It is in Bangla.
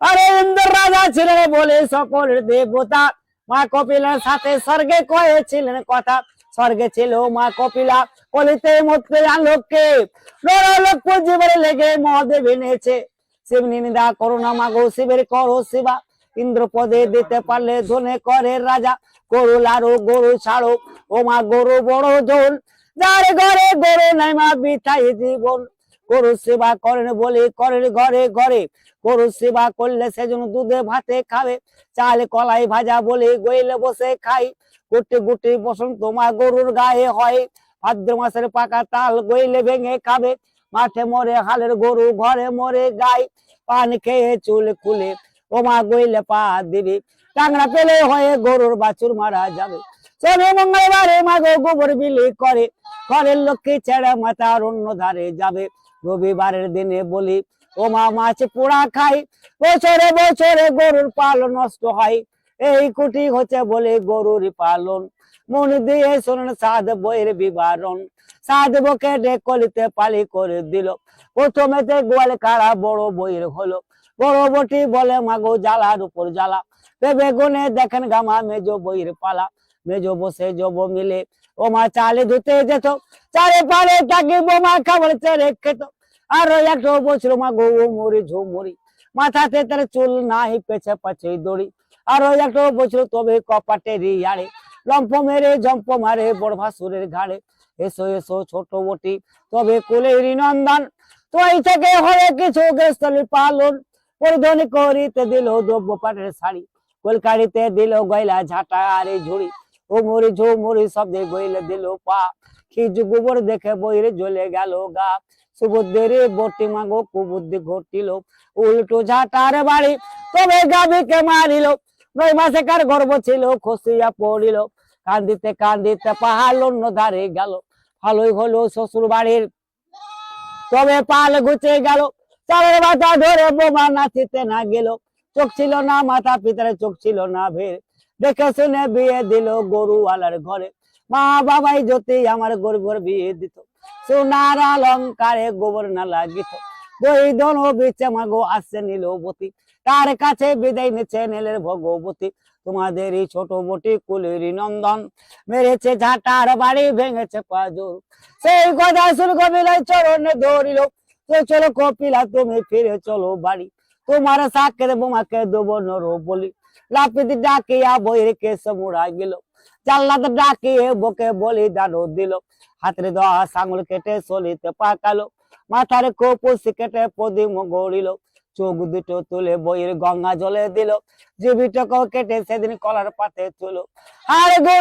আরে ইন্দ্র রাজা ছিলেন বলে সকলের দেবতা মা কপিলার সাথে স্বর্গে কয়েছিলেন কথা। স্বর্গে ছিল মা কপিলা, কলিতে মরতে আলোককে নরলোক জীবনে লেগে মহাদেব এনেছে। শিব নিন্দা করোনা মাগো, শিবের করো শিবা ইন্দ্র পদে দিতে পারলে ধনে করে রাজা। গরু লারো গরু ছাড়ো। ও মা গরু বড় জোল যার ঘরে গরু নাই মা বিথাই জীবন। গরু সেবা করেন বলে, করেন ঘরে ঘরে। গরু সেবা করলে সেজন্য দুধে ভাতে খাবে। চাল কলাই ভাজা বলে গইলে বসে খাই। গুটি গুটি বসন্ত মা গরুর গায়ে হয়। ভাদ্র মাসের পাকা তাল গইলে ভেঙে খাবে। মাঠে মরে হালের গরু, ঘরে মরে গাই। পান খেয়ে চুল খুলে ও মা গইলে পা দিবে। টাংরা পেলে হয়ে গরুর বাছুর মারা যাবে। শনি মঙ্গলবারে মা গো গোবর বিলি করে। ঘরের লক্ষ্মী ছেড়ে মাথার অন্য ধারে যাবে। রবিবারের দিনে বলি, ও মা, মাছ পোড়া খাই, বছরে বছরে গরুর পালন নষ্ট হয়। এই কুটি হচ্ছে বলে গরুর পালন। মন দিয়ে শোনেন সাধ বইয়ের বিবরণ। সাধ বকে কলিতে পালি করে দিল প্রথমেতে গোয়াল কারা বড় বইয়ের হলো। বড় বটি বলে, মাগো জ্বালার উপর জ্বালা। ভেবে গুনে দেখেন গামা মেজো বইয়ের পালা। মেজো বসে জব মিলে, ও মা, চালে ধুতে যেত, চারে পারে তাকে বোমা খাবার চেড়ে খেত। আর একটা বছর মা গো মরি ঝুমরি। মাথাতে তার চুল নাই পেছে পাছে দড়ি। আর একটা বছর তবে কপাটে ইয়ারে লম্প মেরে জম্প মারে বড় ভাসুরের ঘাড়ে। এসো এসো ছোট বটি, তবে কুলের নন্দন। তোই থেকে হয়ে কিছু গেস্তলি পালন। পরিধান করিতে দিল দ্রব্য পাটের শাড়ি। কলকারিতে দিল গয়লা ঝাঁটা আরে ঝুড়ি। ও মরি ঝুমুরি শব্দে গইলে দিল পা। খিজ গোবর দেখে বইরে জ্বলে গেল গা। সুবুদ্ধির বটি মাগো, কুবুদ্ধি ঘটিল। উল্টো ঝাঁটার বাড়ি, তবে গাবিকে মারিল। নয় মাসে কার গর্ব ছিল, খসিয়া পড়িল। কান্দিতে কান্দিতে পাহাড় অন্য ধারে গেল। ভালোই হলো শ্বশুর বাড়ির। তবে পাল ঘুচে গেল। চালের মাথা ধরে বোমা নাচিতে না গেল। চোখ ছিল না মাথা, পিতারে চোখ ছিল না ভের দেখে শুনে বিয়ে দিল গরুওয়ালার ঘরে। মা বাবাই যদি আমার গরিবর বিয়ে দিত। সোনার অলঙ্কারে গোবর না লাগিত। দুই দন বিচে মাগো আসছে নীলবতী। তার কাছে বিদায় নিচ্ছে নীলের ভগবতী। তোমাদের এই ছোট বটি কুলের নন্দন। মেরেছে ঝাঁটার বাড়ি, ভেঙেছে পাজর। সেই কথা শুন কপিলাই চরণে ধরিল। তো চলো কপিলা, তুমি ফিরে চলো বাড়ি। তোমার সাকের বোমাকে দেবো নর বলি লাপিত ডাকিয়া বইরে রেখে মুড়া গেল জাল্লাতে ডাকিয়ে বকে বলি দানো দিল। হাতের দশ আঙুল কেটে সলিতে পাকালো। মাথার কোপসি কেটে পদিম গড়িল। চোখ দুটো তুলে বইয়ের গঙ্গা জলে দিল। জীবিটকেও কেটে সেদিন কলার পাতে তুলো। আর